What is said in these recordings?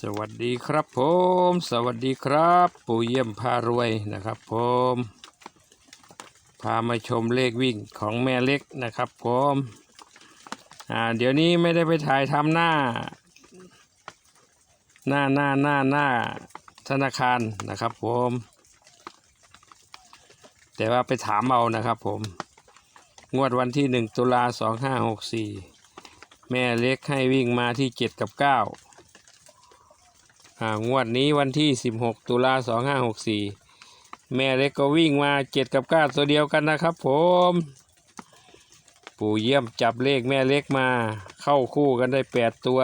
สวัสดีครับผม สวัสดีครับ ปู่เยี่ยมพารวยนะครับผม พามาชมเลขวิ่งของแม่เล็กนะครับผมอ่าเดี๋ยวนี้ไม่ได้ไปถ่ายทำหน้า หน้าหน้าหน้าหน้าธนาคารนะครับผม แต่ว่าไปถามเอานะครับผม งวดวันที่หนึ่งตุลาสองห้าหกสี่แม่เล็กให้วิ่งมาที่เจ็ดกับเก้า งวดนี้วันที่ 16 ตุลา2564 แม่เล็กก็วิ่งมาเจ็ดกับเก้าตัวเดียวกันนะครับผม ปู่เยี่ยมจับเลขแม่เล็กมา เข้าคู่กันได้ 8 ตัว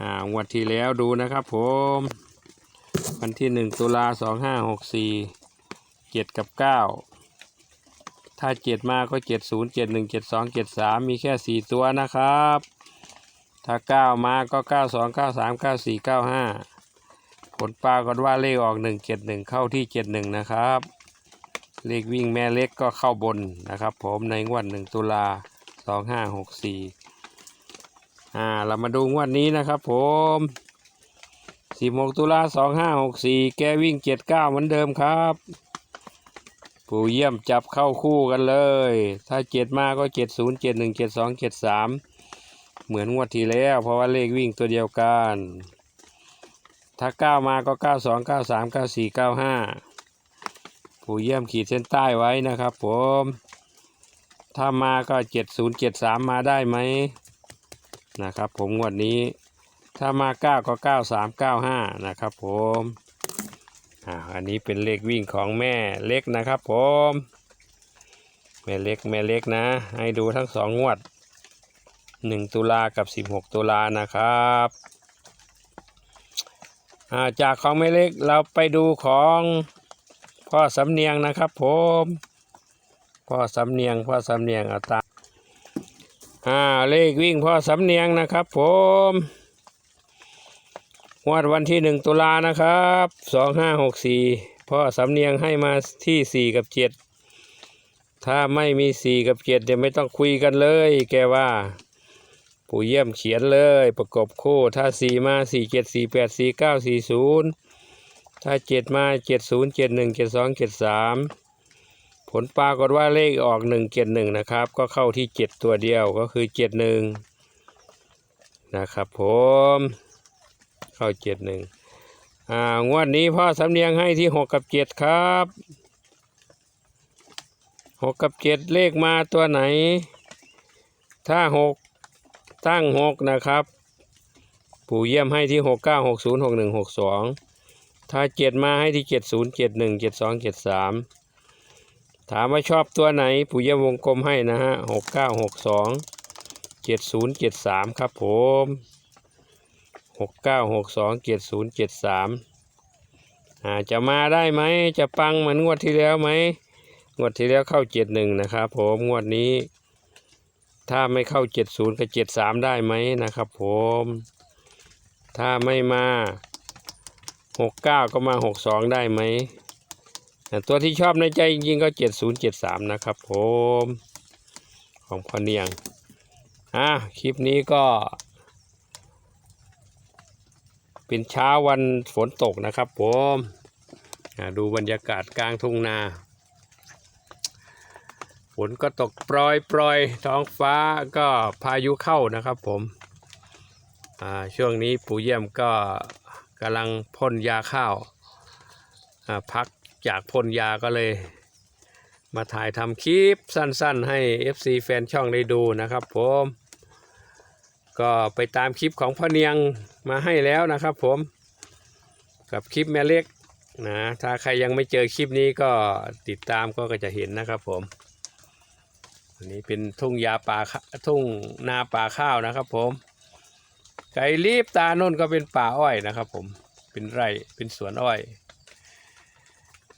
อ่างวดที่แล้วดูนะครับผม วันที่ 1 ตุลา2564 7 กับ 9 ถ้า 7 มาก็ 70 71 72 73 มีแค่ 4 ตัวนะครับ ถ้าเก้ามาก็เก้าสองเก้าสามเก้าสี่เก้าห้าผลปรากฏว่าเลขออกหนึ่งเจ็ดหนึ่งเข้าที่เจ็ดหนึ่งนะครับ เลขวิ่งแม่เล็กก็เข้าบนนะครับ ผมในงวดหนึ่งตุลาสองห้าหกสี่อ่าเรามาดูงวดนี้นะครับ ผมสิบหกตุลาสองห้าหกสี่แกวิ่งเจ็ดเก้าเหมือนเดิมครับปู่เยี่ยมจับเข้าคู่กันเลย ถ้าเจ็ดมาก็เจ็ดศูนย์เจ็ดหนึ่งเจ็ดสองเจ็ดสาม เหมือนงวดที่แล้ว เพราะว่าเลขวิ่งตัวเดียวกัน ถ้าเก้ามาก็เก้าสองเก้าสามเก้าสี่เก้าห้าผู้เยี่ยมขีดเส้นใต้ไว้นะครับผม ถ้ามาก็เจ็ดศูนย์เจ็ดสามมาได้ไหมนะครับผมงวดนี้ ถ้ามาเก้าก็เก้าสามเก้าห้านะครับผมอ่าอันนี้เป็นเลขวิ่งของแม่เล็กนะครับผม แม่เล็กแม่เล็กนะ ให้ดูทั้งสองงวด หนึ่งตุลากับสิบหกตุลานะครับาจากของไม่เล็กเราไปดูของพ่อสำเนียงนะครับผมพ่อสำเนียงพ่อสำเนียงอาตาอ่าเลขวิ่งพ่อสำเนียงนะครับผมงวดวันที่หนึ่งตุลานะครับสองห้าหกสี่พ่อสำเนียงให้มาที่สี่กับเจ็ดถ้าไม่มีสี่กับเจ็ดเดี๋ยวไม่ต้องคุยกันเลย แกว่า ปู่เยี่ยมเขียนเลย ประกบคู่ ถ้าสี่มาสี่เจ็ดสี่แปดสี่เก้าสี่ศูนย์ถ้าเจ็ดมาเจ็ดศูนย์เจ็ดหนึ่งเจ็ดสองเจ็ดสามผลปรากฏว่าเลขออกหนึ่งเจ็ดหนึ่งนะครับ ก็เข้าที่เจ็ดตัวเดียวก็คือเจ็ดหนึ่งนะครับผมเข้าเจ็ดหนึ่งอ่างวดนี้พ่อสำเนียงให้ที่หกกับเจ็ดครับหกกับเจ็ดเลขมาตัวไหน ถ้าหก ตั้งหกนะครับ ปู่เยี่ยมให้ที่หกเก้าหกศูนย์หกหนึ่งหกสองถ้าเจ็ดมาให้ที่เจ็ดศูนย์เจ็ดหนึ่งเจ็ดสองเจ็ดสามถามว่าชอบตัวไหน ปู่เยี่ยมวงกลมให้นะฮะหกเก้าหกสองเจ็ดศูนย์เจ็ดสามครับผมหกเก้าหกสองเจ็ดศูนย์เจ็ดสามอาจะมาได้ไหมจะปังเหมือนงวดที่แล้วไหมงวดที่แล้วเข้าเจ็ดหนึ่งนะครับผมงวดนี้ ถ้าไม่เข้าเจ็ดศูนย์กับเจ็ดสามได้ไหมนะครับผม ถ้าไม่มาหกเก้าก็มาหกสองได้ไหมแต่ตัวที่ชอบในใจจริงๆก็เจ็ดศูนย์เจ็ดสามนะครับผม ของพอเนียง อะ คลิปนี้ก็ เป็นเช้าวันฝนตกนะครับผมอะดูบรรยากาศกลางทุ่งนา ฝนก็ตกปรอยปรอยท้องฟ้าก็พายุเข้านะครับผมอ่าช่วงนี้ปู่เยี่ยมก็กำลังพ่นยาข้าวอ่าพักจากพ่นยาก็เลย มาถ่ายทำคลิปสั้นๆ ให้ FC แฟนช่องได้ดูนะครับผม ก็ไปตามคลิปของพ่อเนียงมาให้แล้วนะครับผม กับคลิปแม่เล็กนะถ้าใครยังไม่เจอคลิปนี้ก็ติดตามก็จะเห็นนะครับผม อันนี้เป็นทุ่งยาป่าทุ่งนาป่าข้าวนะครับ ผม ไก่ลีบตาโน่นก็เป็นป่าอ้อยนะครับ ผม เป็นไร่ เป็นสวนอ้อย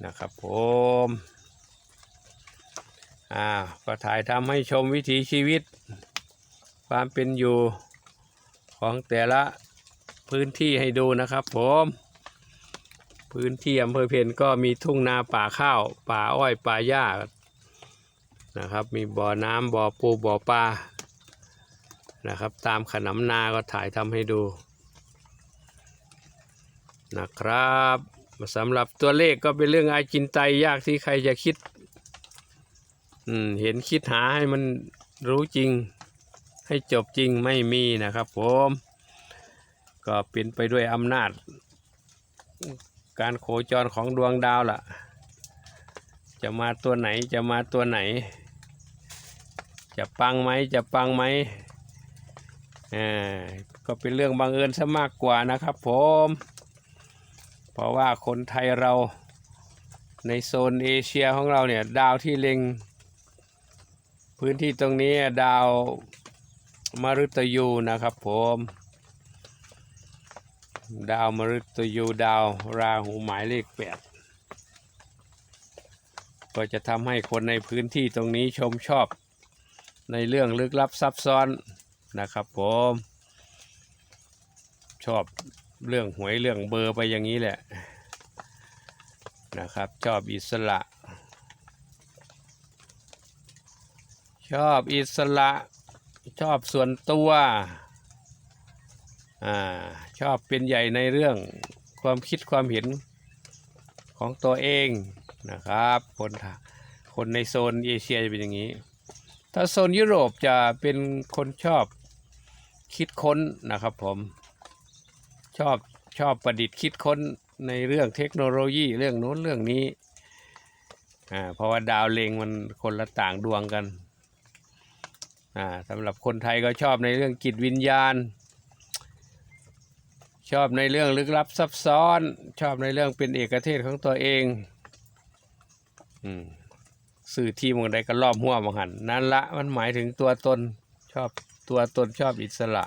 นะครับ ผม อ่า ก็ถ่ายทำให้ชมวิถีชีวิต ความเป็นอยู่ของแต่ละพื้นที่ให้ดูนะครับ ผม พื้นที่อำเภอเพนก็มีทุ่งนาป่าข้าว ป่าอ้อย ป่าหญ้า นะครับ มีบ่อน้ำบ่อปูบ่อปลานะครับ ตามขนำนาก็ถ่ายทำให้ดูนะครับสำหรับตัวเลขก็เป็นเรื่องอาจินไตยยากที่ใครจะคิดอืเห็นคิดหาให้มันรู้จริง ให้จบจริงไม่มีนะครับผมก็เป็นไปด้วยอำนาจ การโคจรของดวงดาวล่ะ จะมาตัวไหนจะมาตัวไหน จะปังไหมจะปังไหมอ่าก็เป็นเรื่องบังเอิญซะมากกว่านะครับผม เพราะว่าคนไทยเราในโซนเอเชียของเราเนี่ยดาวที่เล็ง พื้นที่ตรงนี้ดาวมฤตยูนะครับผมดาวมฤตยูดาวราหูหมายเลขแปดก็จะทำให้คนในพื้นที่ตรงนี้ชมชอบ ในเรื่องลึกลับซับซ้อนนะครับผมชอบเรื่องหวยเรื่องเบอร์ไปอย่างนี้แหละนะครับ ชอบอิสระ ชอบอิสระชอบส่วนตัวอ่าชอบเป็นใหญ่ในเรื่องความคิดความเห็นของตัวเองนะครับ คนคนในโซนเอเชียจะเป็นอย่างนี้ ถ้าโซนยุโรปจะเป็นคนชอบคิดค้นนะครับผมชอบชอบประดิษฐ์คิดค้นในเรื่องเทคโนโลยีเรื่องโน้นเรื่องนี้อ่าเพราะว่าดาวเลงมันคนละต่างดวงกันอ่าสำหรับคนไทยก็ชอบในเรื่องจิตวิญญาณ ชอบในเรื่องลึกลับซับซ้อน ชอบในเรื่องเป็นเอกเทศของตัวเองอืม สื่อที่มองใดก็รอบหัวมองหัน นั่นละมันหมายถึงตัวตนชอบตัวตนชอบอิสระ